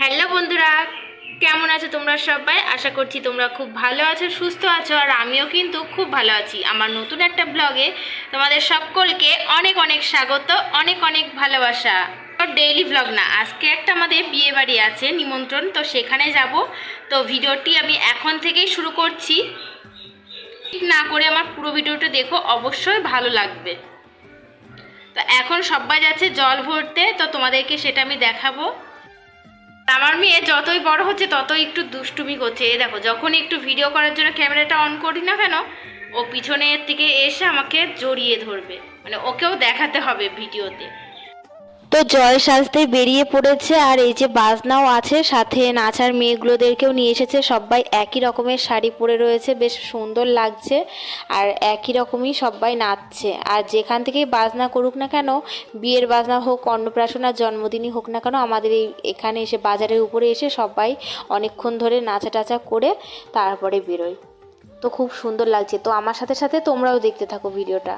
Hello বন্ধুরা, কেমন আছো তোমরা সবাই? আশা করছি তোমরা খুব ভালো আছো, সুস্থ আছো, আর আমিও কিন্তু খুব ভালো আছি। আমার নতুন একটা ব্লগে তোমাদের সকলকে অনেক অনেক স্বাগত, অনেক অনেক ভালোবাসা। ডেইলি ব্লগ না, আজকে একটা আমাদের বিয়ে বাড়ি আছে, নিমন্ত্রণ, তো সেখানে যাব। তো ভিডিওটি আমি এখন থেকেই শুরু করছি। ঠিক না করে আমার পুরো ভিডিওটা দেখো, অবশ্যই ভালো লাগবে। তো এখন সবাই যাচ্ছে জল ভরতে, তো তোমাদেরকে সেটা আমি দেখাবো। আমার মেয়ে যতই বড় হচ্ছে, ততই একটু দুষ্টুমি করছে। এই দেখো, যখন একটু ভিডিও করার জন্য ক্যামেরাটা অন করি না কেন, ও পিছনের থেকে এসে আমাকে জড়িয়ে ধরবে। মানে ওকেও দেখাতে হবে ভিডিওতে তো জয় সাজতে বেরিয়ে পড়েছে আর এই যে বাজনাও আছে, সাথে নাচার মেয়েগুলোদেরকেও নিয়ে এসেছে। সবাই একই রকমের শাড়ি পরে রয়েছে, বেশ সুন্দর লাগছে আর একই রকমই সবাই নাচছে। আর যেখান থেকেই বাজনা করুক না কেন, বিয়ের বাজনা হোক অন্নপ্রাশন আর জন্মদিনই হোক না কেন, আমাদের এই এখানে এসে বাজারের উপরে এসে সবাই অনেকক্ষণ ধরে নাচা টাচা করে তারপরে বেরোয়। তো খুব সুন্দর লাগছে। তো আমার সাথে সাথে তোমরাও দেখতে থাকো ভিডিওটা।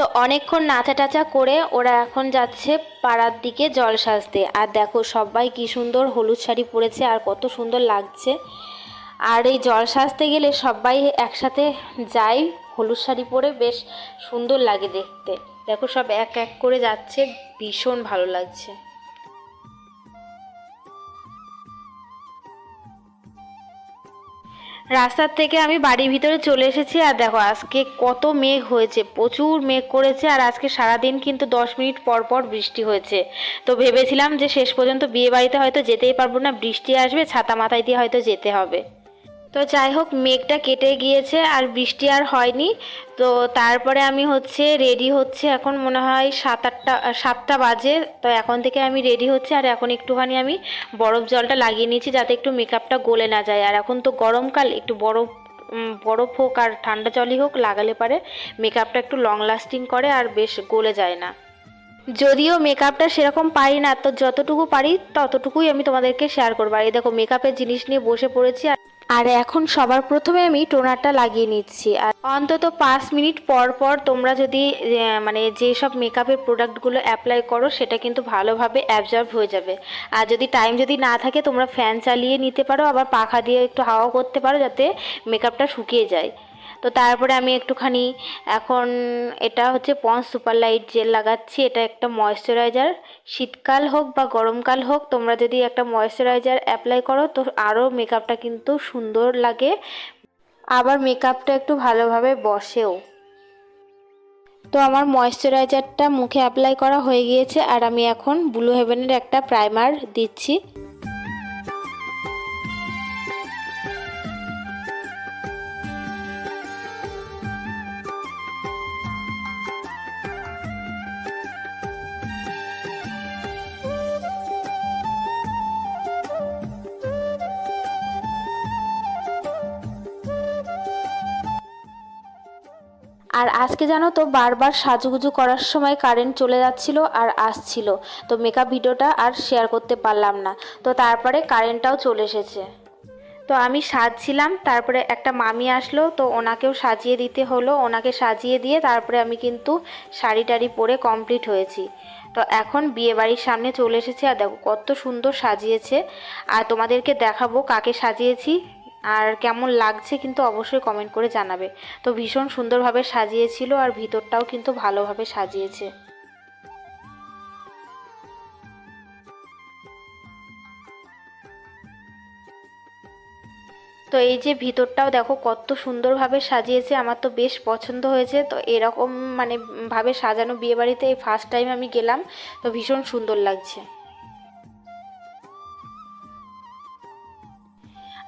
তো অনেকক্ষণ নাচা টাচা করে ওরা এখন যাচ্ছে পাড়ার দিকে জল সাজতে। আর দেখো সবাই কি সুন্দর হলুদ শাড়ি পরেছে আর কত সুন্দর লাগছে। আর এই জল সাজতে গেলে সবাই একসাথে যাই হলুদ শাড়ি পরে, বেশ সুন্দর লাগে দেখতে। দেখো সব এক এক করে যাচ্ছে, ভীষণ ভালো লাগছে। রাস্তার থেকে আমি বাড়ির ভিতরে চলে এসেছি আর দেখো, আজকে কত মেঘ হয়েছে, প্রচুর মেঘ করেছে আর আজকে সারাদিন কিন্তু দশ মিনিট পর পর বৃষ্টি হয়েছে। তো ভেবেছিলাম যে শেষ পর্যন্ত বিয়ে বাড়িতে হয়তো যেতেই পারব না, বৃষ্টি আসবে, ছাতা মাথায় দিয়ে হয়তো যেতে হবে। তো যাই হোক মেঘটা কেটে গিয়েছে আর বৃষ্টি আর হয়নি। তো তারপরে আমি হচ্ছে রেডি হচ্ছে এখন মনে হয় সাত আটটা, সাতটা বাজে। তো এখন থেকে আমি রেডি হচ্ছে আর এখন একটুখানি আমি বরফ জলটা লাগিয়ে নিয়েছি যাতে একটু মেকআপটা গলে না যায়। আর এখন তো গরমকাল, একটু বরফ বরফ হোক আর ঠান্ডা জলই হোক, লাগালে পারে মেকআপটা একটু লং লাস্টিং করে আর বেশ গলে যায় না। যদিও মেকআপটা সেরকম পারি না, তো যতটুকু পারি ততটুকুই আমি তোমাদেরকে শেয়ার করব। আর এই দেখো মেকআপের জিনিস নিয়ে বসে পড়েছি আর আর এখন সবার প্রথমে আমি টোনারটা লাগিয়ে নিচ্ছি। আর অন্তত পাঁচ মিনিট পর পর তোমরা যদি মানে যেসব মেকআপের প্রোডাক্টগুলো অ্যাপ্লাই করো, সেটা কিন্তু ভালোভাবে অ্যাবজর্ব হয়ে যাবে। আর যদি টাইম যদি না থাকে, তোমরা ফ্যান চালিয়ে নিতে পারো, আবার পাখা দিয়ে একটু হাওয়া করতে পারো, যাতে মেকআপটা শুকিয়ে যায়। তো তারপরে আমি একটুখানি এখন এটা হচ্ছে পন্স সুপার লাইট জেল লাগাচ্ছি। এটা একটা ময়শ্চারাইজার। শীতকাল হোক বা গরমকাল হোক, তোমরা যদি একটা ময়শ্চারাইজার অ্যাপ্লাই করো, তো আরও মেকআপটা কিন্তু সুন্দর লাগে। আবার মেকআপটা একটু ভালোভাবে বসেও। তো আমার ময়শ্চারাইজারটা মুখে অ্যাপ্লাই করা হয়ে গিয়েছে, আর আমি এখন ব্লু হেভেনের একটা প্রাইমার দিচ্ছি। আর আজকে জানো তো বারবার সাজুগুজু করার সময় কারেন্ট চলে যাচ্ছিল আর আসছিল। তো মেকআপ ভিডিওটা আর শেয়ার করতে পারলাম না। তো তারপরে কারেন্টটাও চলে এসেছে। তো আমি সাজছিলাম, তারপরে একটা মামি আসলো, তো ওনাকেও সাজিয়ে দিতে হলো। ওনাকে সাজিয়ে দিয়ে তারপরে আমি কিন্তু শাড়ি টাড়ি পরে কমপ্লিট হয়েছি। তো এখন বিয়ে বাড়ির সামনে চলে এসেছি, আর দেখো কত সুন্দর সাজিয়েছে। আর তোমাদেরকে দেখাবো কাকে সাজিয়েছি। আর কেমন লাগছে কিন্তু অবশ্যই কমেন্ট করে জানাবে। তো ভীষণ সুন্দরভাবে সাজিয়েছিল আর ভিতরটাও কিন্তু ভালোভাবে সাজিয়েছে। তো এই যে ভিতরটাও দেখো কত সুন্দরভাবে সাজিয়েছে, আমার তো বেশ পছন্দ হয়েছে। তো এরকম মানে ভাবে সাজানো বিয়েবাড়িতে এই ফার্স্ট টাইম আমি গেলাম, তো ভীষণ সুন্দর লাগছে।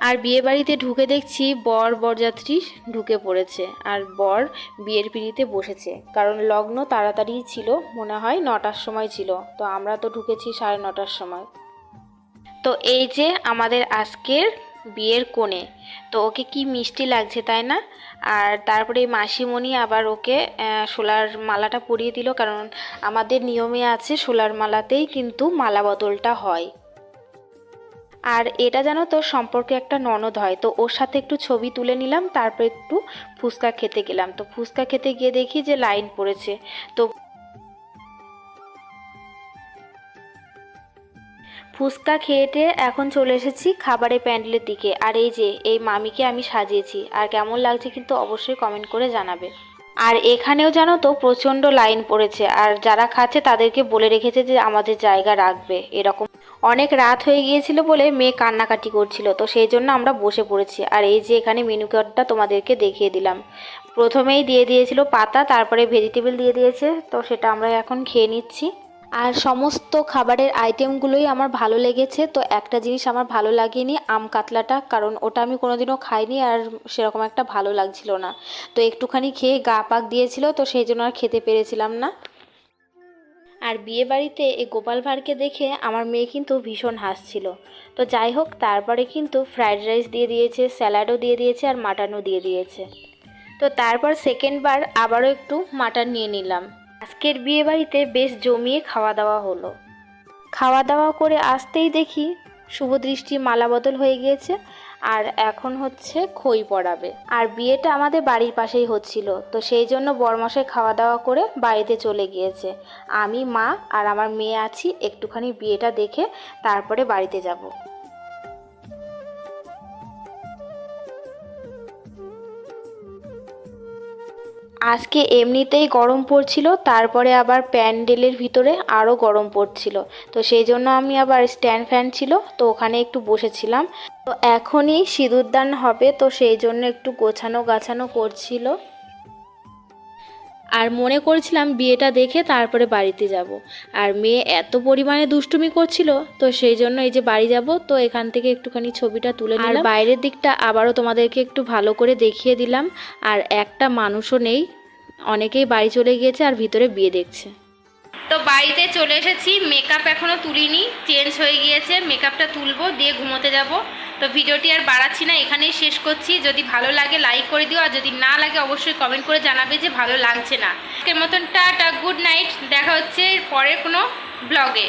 আর বিয়ে বাড়িতে ঢুকে দেখছি বর বরযাত্রী ঢুকে পড়েছে আর বর বিয়ের পিড়িতে বসেছে। কারণ লগ্ন তাড়াতাড়ি ছিল, মনে হয় নটার সময় ছিল। তো আমরা তো ঢুকেছি সাড়ে নটার সময়। তো এই যে আমাদের আজকের বিয়ের কোণে, তো ওকে কি মিষ্টি লাগছে তাই না? আর তারপরে মাসিমণি আবার ওকে শোলার মালাটা পরিয়ে দিল। কারণ আমাদের নিয়মে আছে সোলার মালাতেই কিন্তু মালা বদলটা হয়। আর এটা জানো তো সম্পর্কে একটা ননদ হয়। তো ওর সাথে একটু ছবি তুলে নিলাম, তারপর একটু ফুচকা খেতে গেলাম। তো ফুচকা খেতে গিয়ে দেখি যে লাইন পড়েছে। তো ফুচকা খেয়েটে এখন চলে এসেছি খাবারের প্যান্ডেলের দিকে। আর এই যে, এই মামিকে আমি সাজিয়েছি। আর কেমন লাগছে কিন্তু অবশ্যই কমেন্ট করে জানাবে। আর এখানেও জানো তো প্রচণ্ড লাইন পড়েছে। আর যারা খাচ্ছে তাদেরকে বলে রেখেছে যে আমাদের জায়গা রাখবে। এরকম অনেক রাত হয়ে গিয়েছিল বলে মেয়ে কান্নাকাটি করছিল, তো সেই জন্য আমরা বসে পড়েছি। আর এই যে এখানে মেনু কার্ডটা তোমাদেরকে দেখিয়ে দিলাম। প্রথমেই দিয়ে দিয়েছিল পাতা, তারপরে ভেজিটেবল দিয়ে দিয়েছে, তো সেটা আমরা এখন খেয়ে নিচ্ছি। আর সমস্ত খাবারের আইটেমগুলোই আমার ভালো লেগেছে, তো একটা জিনিস আমার ভালো লাগেনি, আম কাতলাটা, কারণ ওটা আমি কোনোদিনও খাইনি আর সেরকম একটা ভালো লাগছিল না। তো একটুখানি খেয়ে গা পাক দিয়েছিল, তো সেই জন্য আর খেতে পেরেছিলাম না। আর বিয়ে বাড়িতে এই গোপাল ভাঁড়কে দেখে আমার মেয়ে কিন্তু ভীষণ হাসছিল। তো যাই হোক, তারপরে কিন্তু ফ্রাইড রাইস দিয়ে দিয়েছে, স্যালাডও দিয়ে দিয়েছে আর মাটনও দিয়ে দিয়েছে। তো তারপর সেকেন্ডবার আবারও একটু মাটন নিয়ে নিলাম। আজকের বিয়ে বাড়িতে বেশ জমিয়ে খাওয়া দাওয়া হলো। খাওয়া দাওয়া করে আসতেই দেখি শুভদৃষ্টি মালা বদল হয়ে গিয়েছে। আর এখন হচ্ছে খই পড়াবে। আর বিয়েটা আমাদের বাড়ির পাশেই হচ্ছিল, তো সেই জন্য বরমশাই খাওয়া দাওয়া করে বাড়িতে চলে গিয়েছে। আমি, মা আর আমার মেয়ে আছি, একটুখানি বিয়েটা দেখে তারপরে বাড়িতে যাব। আজকে এমনিতেই গরম পড়ছিল, তারপরে আবার প্যান্ডেলের ভিতরে আরও গরম পড়ছিল। তো সেই জন্য আমি আবার স্ট্যান্ড ফ্যান ছিল, তো ওখানে একটু বসেছিলাম। তো এখনই সিঁদুরদান হবে, তো সেই জন্য একটু গোছানো গাছানো করছিল। আর মনে করছিলাম বিয়েটা দেখে তারপরে বাড়িতে যাব। আর মেয়ে এত পরিমাণে দুষ্টুমি করছিল তো সেই জন্য এই যে বাড়ি যাব তো এখান থেকে একটুখানি ছবিটা তুলে আর বাইরের দিকটা আবারও তোমাদেরকে একটু ভালো করে দেখিয়ে দিলাম। আর একটা মানুষও নেই অনেকেই বাড়ি চলে গিয়েছে আর ভিতরে বিয়ে দেখছে। তো বাড়িতে চলে এসেছি মেকআপ এখনও তুলিনি চেঞ্জ হয়ে গিয়েছে মেকআপটা তুলবো দিয়ে ঘুমোতে যাব। তো ভিডিওটি আর বাড়াচ্ছি না, এখানেই শেষ করছি। যদি ভালো লাগে লাইক করে দিও, আর যদি না লাগে, অবশ্যই কমেন্ট করে জানাবে যে ভালো লাগছে না। আজকের মতন টা গুড নাইট দেখা হচ্ছে পরের কোনো ব্লগে